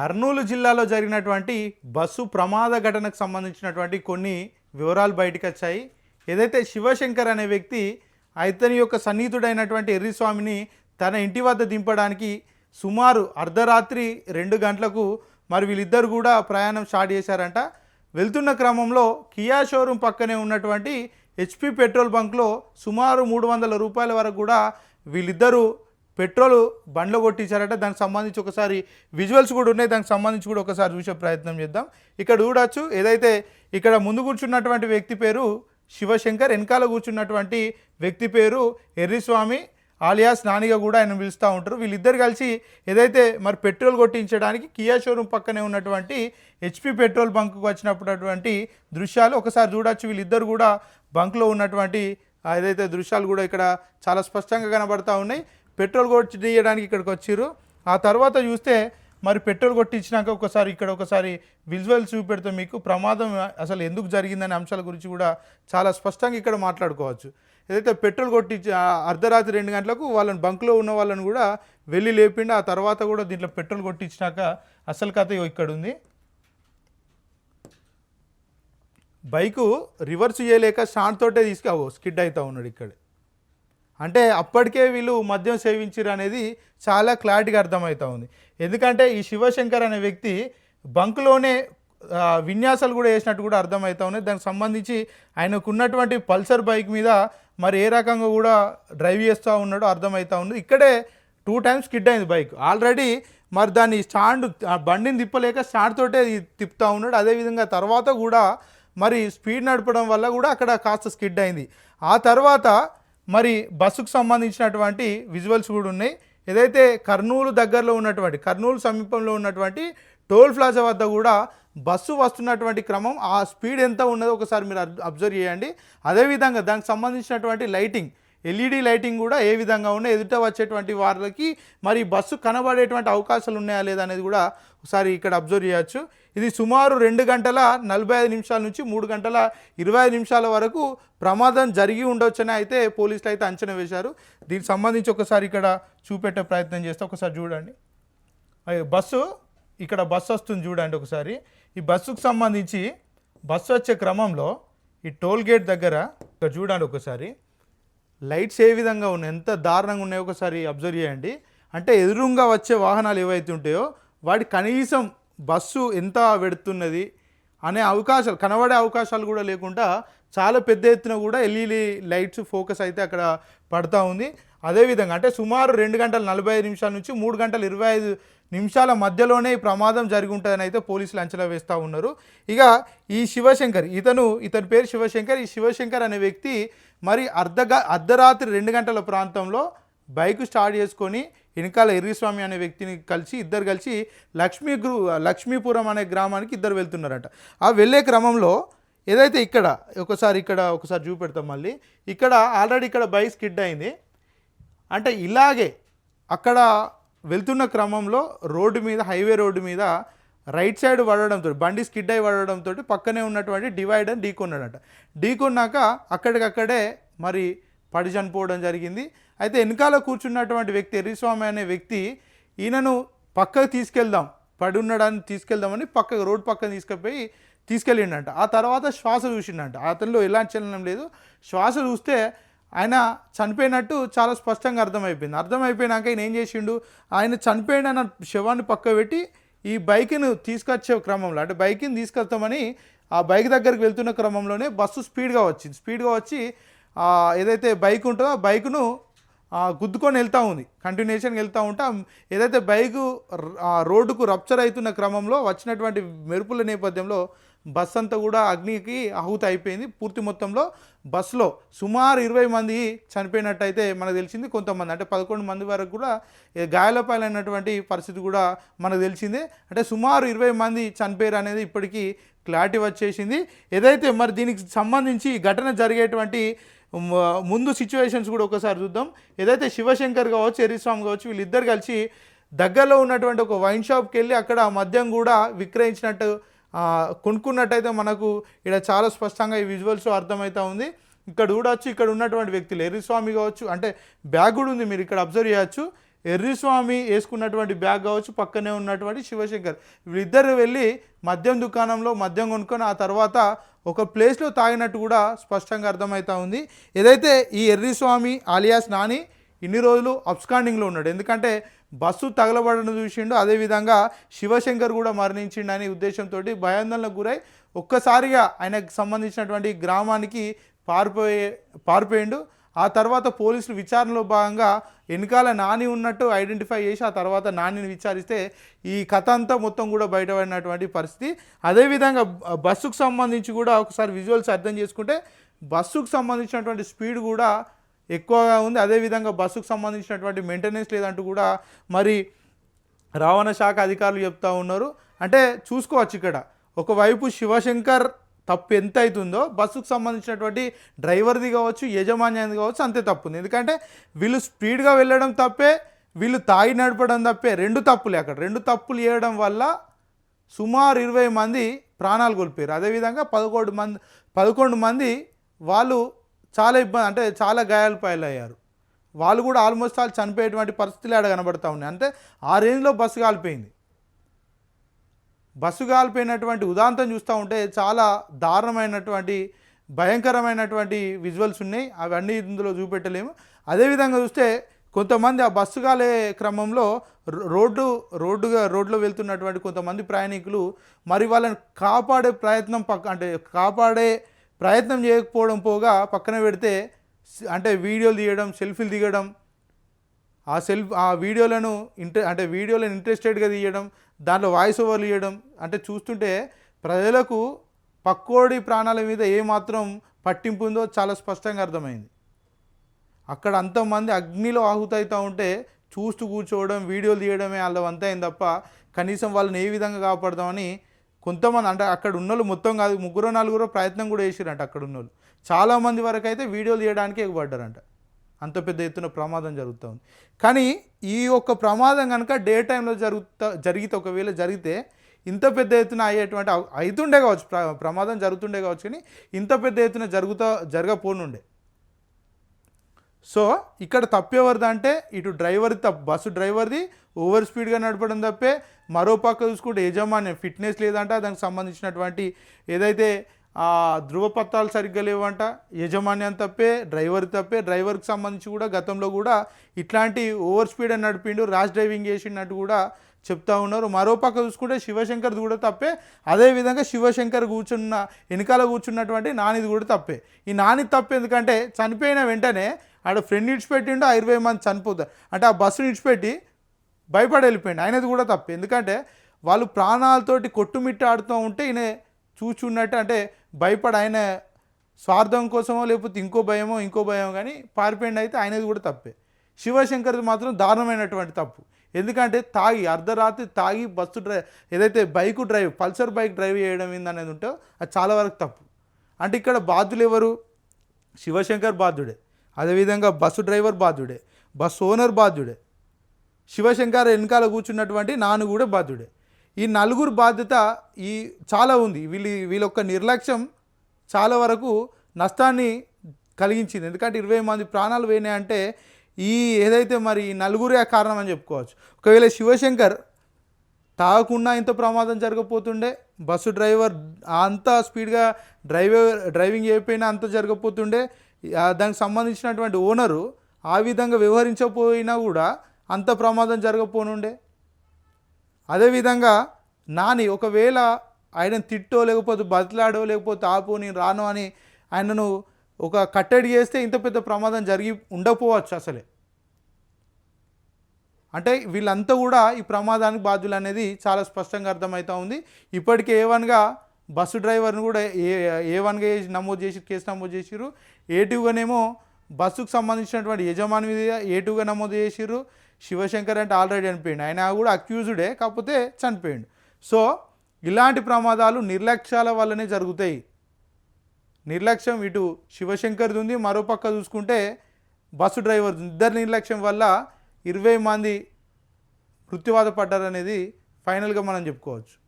కర్నూలు జిల్లాలో జరిగినటువంటి బస్సు ప్రమాద ఘటనకు సంబంధించినటువంటి కొన్ని వివరాలు బయటకు వచ్చాయి. ఏదైతే శివశంకర్ అనే వ్యక్తి ఇతని యొక్క సన్నిహితుడైనటువంటి ఎర్రిస్వామిని తన ఇంటి వద్ద దింపడానికి సుమారు అర్ధరాత్రి రెండు గంటలకు మరి వీళ్ళిద్దరు కూడా ప్రయాణం స్టార్ట్ చేశారంట. వెళ్తున్న క్రమంలో కియా షోరూం పక్కనే ఉన్నటువంటి హెచ్పి పెట్రోల్ బంక్లో సుమారు మూడు వందల రూపాయల వరకు కూడా వీళ్ళిద్దరూ పెట్రోల్ బండ్లో కొట్టించారట. దానికి సంబంధించి ఒకసారి విజువల్స్ కూడా ఉన్నాయి. దానికి సంబంధించి కూడా ఒకసారి చూసే ప్రయత్నం చేద్దాం. ఇక్కడ చూడొచ్చు ఏదైతే ఇక్కడ ముందు కూర్చున్నటువంటి వ్యక్తి పేరు శివశంకర్ వెనకాల కూర్చున్నటువంటి వ్యక్తి పేరు ఎర్రిస్వామి ఆలియాస్ నానిగా కూడా ఆయన పిలుస్తూ ఉంటారు. వీళ్ళిద్దరు కలిసి ఏదైతే మరి పెట్రోల్ కొట్టించడానికి కియా షోరూమ్ పక్కనే ఉన్నటువంటి హెచ్పి పెట్రోల్ బంక్కు వచ్చినప్పుడటువంటి దృశ్యాలు ఒకసారి చూడొచ్చు. వీళ్ళిద్దరు కూడా బంక్లో ఉన్నటువంటి ఏదైతే దృశ్యాలు కూడా ఇక్కడ చాలా స్పష్టంగా కనబడతా ఉన్నాయి. పెట్రోల్ కొట్టియడానికి ఇక్కడికి వచ్చారు ఆ తర్వాత చూస్తే మరి పెట్రోల్ కొట్టించినాక ఒకసారి ఇక్కడ ఒకసారి విజువల్ చూపెడితే మీకు ప్రమాదం అసలు ఎందుకు జరిగిందనే అంశాల గురించి కూడా చాలా స్పష్టంగా ఇక్కడ మాట్లాడుకోవచ్చు. ఏదైతే పెట్రోల్ కొట్టించి అర్ధరాత్రి రెండు గంటలకు వాళ్ళని బంక్లో ఉన్న వాళ్ళని కూడా వెళ్ళి లేపిండి ఆ తర్వాత కూడా దీంట్లో పెట్రోల్ కొట్టించినాక అసలు కథ ఇక్కడ ఉంది బైకు రివర్స్ చేయలేక షాంట్ తోటే తీసుకు స్కిడ్ అవుతా ఉన్నాడు ఇక్కడ. అంటే అప్పటికే వీళ్ళు మద్యం సేవించారు అనేది చాలా క్లారిటీగా అర్థమవుతా ఉంది. ఎందుకంటే ఈ శివశంకర్ అనే వ్యక్తి బంకులోనే విన్యాసాలు కూడా వేసినట్టు కూడా అర్థమవుతా ఉన్నాయి దానికి సంబంధించి ఆయనకు ఉన్నటువంటి పల్సర్ బైక్ మీద మరి ఏ రకంగా కూడా డ్రైవ్ చేస్తూ ఉన్నాడో అర్థమవుతా ఉంది. ఇక్కడే టూ టైమ్స్ స్కిడ్ అయింది బైక్. ఆల్రెడీ మరి దాన్ని స్టాండ్ బండిని తిప్పలేక స్టాండ్ తోటే తిప్పుతూ ఉన్నాడు. అదేవిధంగా తర్వాత కూడా మరి స్పీడ్ నడపడం వల్ల కూడా అక్కడ కాస్త స్కిడ్ అయింది. ఆ తర్వాత మరి బస్సుకు సంబంధించినటువంటి విజువల్స్ కూడా ఉన్నాయి. ఏదైతే కర్నూలు దగ్గరలో ఉన్నటువంటి కర్నూలు సమీపంలో ఉన్నటువంటి టోల్ ప్లాజా వద్ద కూడా బస్సు వస్తున్నటువంటి క్రమం ఆ స్పీడ్ ఎంత ఉన్నదో ఒకసారి మీరు అబ్జర్వ్ చేయండి. అదేవిధంగా దానికి సంబంధించినటువంటి లైటింగ్ ఎల్ఈడి లైటింగ్ కూడా ఏ విధంగా ఉన్నాయి ఎదుట వచ్చేటువంటి వారికి మరి బస్సు కనబడేటువంటి అవకాశాలు ఉన్నాయా లేదా అనేది కూడా ఒకసారి ఇక్కడ అబ్జర్వ్ చేయొచ్చు. ఇది సుమారు రెండు గంటల నలభై ఐదు నిమిషాల నుంచి మూడు గంటల ఇరవై ఐదు నిమిషాల వరకు ప్రమాదం జరిగి ఉండొచ్చని అయితే పోలీసులు అయితే అంచనా వేశారు. దీనికి సంబంధించి ఒకసారి ఇక్కడ చూపెట్టే ప్రయత్నం చేస్తే ఒకసారి చూడండి. బస్సు ఇక్కడ బస్సు వస్తుంది చూడండి ఒకసారి. ఈ బస్సుకు సంబంధించి బస్సు వచ్చే క్రమంలో ఈ టోల్ గేట్ దగ్గర ఇక్కడ చూడండి ఒకసారి. లైట్స్ ఏ విధంగా ఉన్నాయి? ఎంత దారుణంగా ఉన్నాయో? ఒకసారి అబ్జర్వ్ చేయండి. అంటే ఎదురుగా వచ్చే వాహనాలు ఏవైతే ఉంటాయో వాటి కనీసం బస్సు ఎంత పెడుతున్నది అనే అవకాశాలు కనబడే అవకాశాలు కూడా లేకుండా చాలా పెద్ద ఎత్తున కూడా ఎల్ఈడి లైట్స్ ఫోకస్ అయితే అక్కడ పడుతూ ఉంది. అదేవిధంగా అంటే సుమారు రెండు గంటల నలభై ఐదు నిమిషాల నుంచి మూడు గంటల ఇరవై ఐదు నిమిషాల మధ్యలోనే ఈ ప్రమాదం జరిగి ఉంటుందని అయితే పోలీసులు అంచనా వేస్తూ ఉన్నారు. ఇక ఈ శివశంకర్ ఇతను ఇతని పేరు శివశంకర్. ఈ శివశంకర్ అనే వ్యక్తి మరి అర్ధగా అర్ధరాత్రి రెండు గంటల ప్రాంతంలో బైక్ స్టార్ట్ చేసుకొని వెనకాల ఎర్రిస్వామి అనే వ్యక్తిని కలిసి ఇద్దరు కలిసి లక్ష్మీ గ్రూ లక్ష్మీపురం అనే గ్రామానికి ఇద్దరు వెళ్తున్నారట. ఆ వెళ్ళే క్రమంలో ఏదైతే ఇక్కడ ఒకసారి ఇక్కడ ఒకసారి చూపెడతాం మళ్ళీ. ఇక్కడ ఆల్రెడీ ఇక్కడ బైక్ స్కిడ్ అయింది. అంటే ఇలాగే అక్కడ వెళ్తున్న క్రమంలో రోడ్డు మీద హైవే రోడ్డు మీద రైట్ సైడ్ పడడంతో బండి స్కిడ్ అయి పడడంతో పక్కనే ఉన్నటువంటి డివైడర్ ఢీకొన్నాడట ఢీకొన్నాక అక్కడికక్కడే మరి పడి చనిపోవడం జరిగింది. అయితే వెనకాల కూర్చున్నటువంటి వ్యక్తి ఎర్రిస్వామి అనే వ్యక్తి ఈయనను పక్కకు తీసుకెళ్దాం పడి ఉండడానికి తీసుకెళ్దామని పక్క రోడ్ పక్కన తీసుకుపోయి తీసుకెళ్ళిండంట. ఆ తర్వాత శ్వాస చూసిండంట. అతనిలో ఎలాంటి చలనం లేదు. శ్వాస చూస్తే ఆయన చనిపోయినట్టు చాలా స్పష్టంగా అర్థమైపోయింది. అర్థమైపోయినాక ఆయన ఏం చేసిండు? ఆయన చనిపోయిన శవాన్ని పక్క పెట్టి ఈ బైక్ను తీసుకొచ్చే క్రమంలో అంటే బైక్ని తీసుకెళ్తామని ఆ బైక్ దగ్గరికి వెళ్తున్న క్రమంలోనే బస్సు స్పీడ్గా వచ్చింది. స్పీడ్గా వచ్చి ఏదైతే బైక్ ఉంటుందో ఆ బైక్ను గుద్దుకొని వెళ్తూ ఉంది. కంటిన్యూషన్గా వెళ్తూ ఉంటే. ఏదైతే బైకు రోడ్డుకు రప్చర్ అవుతున్న క్రమంలో వచ్చినటువంటి మెరుపుల నేపథ్యంలో బస్ అంతా కూడా అగ్నికి ఆహుతి అయిపోయింది. పూర్తి మొత్తంలో బస్సులో సుమారు ఇరవై మంది చనిపోయినట్టయితే మనకు తెలిసింది. కొంతమంది అంటే పదకొండు మంది వరకు కూడా గాయాలపాలైనటువంటి పరిస్థితి కూడా మనకు తెలిసిందే. అంటే సుమారు ఇరవై మంది చనిపోయారు అనేది ఇప్పటికీ క్లారిటీ వచ్చేసింది. ఏదైతే మరి దీనికి సంబంధించి ఘటన జరిగేటువంటి ముందు సిచ్యువేషన్స్ కూడా ఒకసారి చూద్దాం. ఏదైతే శివశంకర్ కావచ్చు ఎరిస్వామి కావచ్చు వీళ్ళిద్దరు కలిసి దగ్గరలో ఉన్నటువంటి ఒక వైన్ షాప్కి వెళ్ళి అక్కడ మద్యం కూడా విక్రయించినట్టు కొనుక్కున్నట్టయితే మనకు ఇక్కడ చాలా స్పష్టంగా ఈ విజువల్స్ అర్థమవుతా ఉంది. ఇక్కడ చూడవచ్చు ఇక్కడ ఉన్నటువంటి వ్యక్తులు ఎర్రిస్వామి కావచ్చు అంటే బ్యాగ్ కూడా ఉంది మీరు ఇక్కడ అబ్జర్వ్ చేయొచ్చు. ఎర్రిస్వామి వేసుకున్నటువంటి బ్యాగ్ కావచ్చు పక్కనే ఉన్నటువంటి శివశంకర్. వీళ్ళిద్దరు వెళ్ళి మద్యం దుకాణంలో మద్యం కొనుక్కొని ఆ తర్వాత ఒక ప్లేస్లో తాగినట్టు కూడా స్పష్టంగా అర్థమవుతా ఉంది. ఏదైతే ఈ ఎర్రిస్వామి ఆలియాస్ నాని ఇన్ని రోజులు అబ్స్కాండింగ్లో ఉన్నాడు ఎందుకంటే బస్సు తగలబడను చూసిండు అదేవిధంగా శివశంకర్ కూడా మరణించిండు అనే ఉద్దేశంతో భయాందోళనకు గురై ఒక్కసారిగా ఆయనకు సంబంధించినటువంటి గ్రామానికి పారిపోయే పారిపోయిండు. ఆ తర్వాత పోలీసులు విచారణలో భాగంగా వెనకాల నాని ఉన్నట్టు ఐడెంటిఫై చేసి ఆ తర్వాత నానిని విచారిస్తే ఈ కథ అంతా మొత్తం కూడా బయటపడినటువంటి పరిస్థితి. అదేవిధంగా బస్సుకు సంబంధించి కూడా ఒకసారి విజువల్స్ అర్థం చేసుకుంటే బస్సుకు సంబంధించినటువంటి స్పీడ్ కూడా ఎక్కువగా ఉంది. అదేవిధంగా బస్సుకు సంబంధించినటువంటి మెయింటెనెన్స్ లేదంటూ కూడా మరి రవాణా శాఖ అధికారులు చెప్తా ఉన్నారు. అంటే చూసుకోవచ్చు ఇక్కడ. ఒకవైపు శివశంకర్ తప్పు ఎంత అవుతుందో బస్సుకు సంబంధించినటువంటి డ్రైవర్ది కావచ్చు యజమాన్యాన్ని కావచ్చు అంతే తప్పు ఉంది ఎందుకంటే వీళ్ళు స్పీడ్గా వెళ్ళడం తప్పే వీళ్ళు తాగి నడపడం తప్పే. రెండు తప్పులే అక్కడ. రెండు తప్పులు చేయడం వల్ల సుమారు ఇరవై మంది ప్రాణాలు కోల్పోయారు. అదేవిధంగా పదకొండు మంది పదకొండు మంది వాళ్ళు చాలా ఇబ్బంది అంటే చాలా గాయాల పాలయ్యారు. వాళ్ళు కూడా ఆల్మోస్ట్ వాళ్ళు చనిపోయేటువంటి పరిస్థితులు ఆడ కనబడతా ఉన్నాయి. అంటే ఆ రేంజ్లో బస్సు కాలిపోయింది. బస్సు కాలిపోయినటువంటి ఉదాంతం చూస్తూ ఉంటే చాలా దారుణమైనటువంటి భయంకరమైనటువంటి విజువల్స్ ఉన్నాయి. అవన్నీ ఇందులో చూపెట్టలేము. అదేవిధంగా చూస్తే కొంతమంది ఆ బస్సు కాలే క్రమంలో రో- రోడ్డు రోడ్డుగా రోడ్లో వెళ్తున్నటువంటి కొంతమంది ప్రయాణికులు మరి వాళ్ళని కాపాడే ప్రయత్నం పక్క అంటే కాపాడే ప్రయత్నం చేయకపోవడం పోగా పక్కన పెడితే అంటే వీడియోలు తీయడం సెల్ఫీలు దిగడం ఆ సెల్ఫ్ ఆ వీడియోలను ఇంట్రె అంటే వీడియోలను ఇంట్రెస్టెడ్గా తీయడం దాంట్లో వాయిస్ ఓవర్లు ఇవ్వడం అంటే చూస్తుంటే ప్రజలకు పక్కోడి ప్రాణాల మీద ఏమాత్రం పట్టింపు ఉందో చాలా స్పష్టంగా అర్థమైంది. అక్కడ అంతమంది అగ్నిలో ఆహుతవుతూ ఉంటే చూస్తూ కూర్చోవడం వీడియోలు తీయడమే వాళ్ళు వంత అయింది తప్ప కనీసం వాళ్ళని ఏ విధంగా కాపాడదామని కొంతమంది అంటే అక్కడ ఉన్నోళ్ళు మొత్తం కాదు ముగ్గురు నలుగురు ప్రయత్నం కూడా చేసిరంట అక్కడ ఉన్నోళ్ళు. చాలామంది వరకు అయితే వీడియోలు తీయడానికి ఎగబడ్డారంట అంత పెద్ద ఎత్తున ప్రమాదం జరుగుతూ ఉంది. కానీ ఈ యొక్క ప్రమాదం కనుక డే టైంలో జరుగుతా జరిగితే ఒకవేళ జరిగితే ఇంత పెద్ద ఎత్తున అయ్యేటువంటి అవుతుండే కావచ్చు ప్ర ప్రమాదం జరుగుతుండే కావచ్చు కానీ ఇంత పెద్ద ఎత్తున జరుగుతా జరగపోనుండే. సో ఇక్కడ తప్పేవరిది అంటే ఇటు డ్రైవర్ తప్పు బస్సు డ్రైవర్ది ఓవర్ స్పీడ్గా నడపడం తప్పే. మరో పక్క చూసుకుంటే యజమాన్యం ఫిట్నెస్ లేదంటే దానికి సంబంధించినటువంటి ఏదైతే ధృవపత్రాలు సరిగ్గా లేవంట. యజమాన్యం తప్పే డ్రైవర్ తప్పే డ్రైవర్కి సంబంధించి కూడా గతంలో కూడా ఇట్లాంటి ఓవర్ స్పీడ్ అని నడిపిండు ర్యాష్ డ్రైవింగ్ చేసినట్టు కూడా చెప్తా ఉన్నారు. మరో పక్క చూసుకుంటే శివశంకర్ కూడా తప్పే. అదేవిధంగా శివశంకర్ కూర్చున్న వెనకాల కూర్చున్నటువంటి నానిది కూడా తప్పే. ఈ నాని తప్పు ఎందుకంటే చనిపోయిన వెంటనే ఆడ ఫ్రెండ్ ఇడిచిపెట్టిండు ఆ ఇరవై మంది చనిపోతారు. అంటే ఆ బస్సును ఇడిచిపెట్టి భయపడి వెళ్ళిపోయింది ఆయనది కూడా తప్పే. ఎందుకంటే వాళ్ళు ప్రాణాలతోటి కొట్టుమిట్టాడుతూ ఉంటే ఈయన చూచున్నట్టు అంటే భయపడి ఆయన స్వార్థం కోసమో లేకపోతే ఇంకో భయమో ఇంకో భయమో కానీ పారిపోయింది అయితే ఆయనది కూడా తప్పే. శివశంకర్ది మాత్రం దారుణమైనటువంటి తప్పు. ఎందుకంటే తాగి అర్ధరాత్రి తాగి బస్సు డ్రైవ్ ఏదైతే bike drive Pulsar bike drive చేయడం ఏందనేది ఉంటే అది చాలా వరకు తప్పు. అంటే ఇక్కడ బాధ్యులు ఎవరు? శివశంకర్ బాధ్యుడే. అదేవిధంగా బస్సు డ్రైవర్ బాధ్యుడే. బస్సు ఓనర్ బాధ్యుడే. శివశంకర్ వెనకాల కూర్చున్నటువంటి నాను కూడా బాధ్యుడే. ఈ నలుగురు బాధ్యత ఈ చాలా ఉంది. వీళ్ళు వీళ్ళొక్క నిర్లక్ష్యం చాలా వరకు నష్టాన్ని కలిగించింది. ఎందుకంటే ఇరవై మంది ప్రాణాలు పోయినాయంటే ఈ ఏదైతే మరి ఈ నలుగురే కారణం అని చెప్పుకోవచ్చు. ఒకవేళ శివశంకర్ తాగకుండా ఇంత ప్రమాదం జరగపోతుండే బస్సు డ్రైవర్ అంత స్పీడ్గా డ్రైవర్ డ్రైవింగ్ అయిపోయినా అంత జరగపోతుండే దానికి సంబంధించినటువంటి ఓనరు ఆ విధంగా వ్యవహరించకపోయినా కూడా అంత ప్రమాదం జరగపోనుండే అదేవిధంగా నాని ఒకవేళ ఆయన తిట్టో లేకపోతే బతిలాడో లేకపోతే ఆపు నేను రాను అని ఆయనను ఒక కట్టడి చేస్తే ఇంత పెద్ద ప్రమాదం జరిగి ఉండకపోవచ్చు అసలే. అంటే వీళ్ళంతా కూడా ఈ ప్రమాదానికి బాధ్యులు అనేది చాలా స్పష్టంగా అర్థమవుతా ఉంది. ఇప్పటికే ఏ వన్గా బస్సు డ్రైవర్ని కూడా ఏ ఏ వన్గా నమోదు చేసి కేసు నమోదు చేసిర్రు. ఏ టూగానేమో బస్సుకు సంబంధించినటువంటి యజమాని మీద ఏ టూగా నమోదు చేసిర్రు. శివశంకర్ అంటే ఆల్రెడీ చనిపోయిండు. ఆయన కూడా అక్యూజుడే కాకపోతే చనిపోయిండు. సో ఇలాంటి ప్రమాదాలు నిర్లక్ష్యాల వల్లనే జరుగుతాయి. నిర్లక్ష్యం ఇటు శివశంకర్ది ఉంది మరోపక్క చూసుకుంటే బస్సు డ్రైవర్ ఇద్దరు నిర్లక్ష్యం వల్ల ఇరవై మంది మృత్యువాత పడ్డారనేది ఫైనల్గా మనం చెప్పుకోవచ్చు.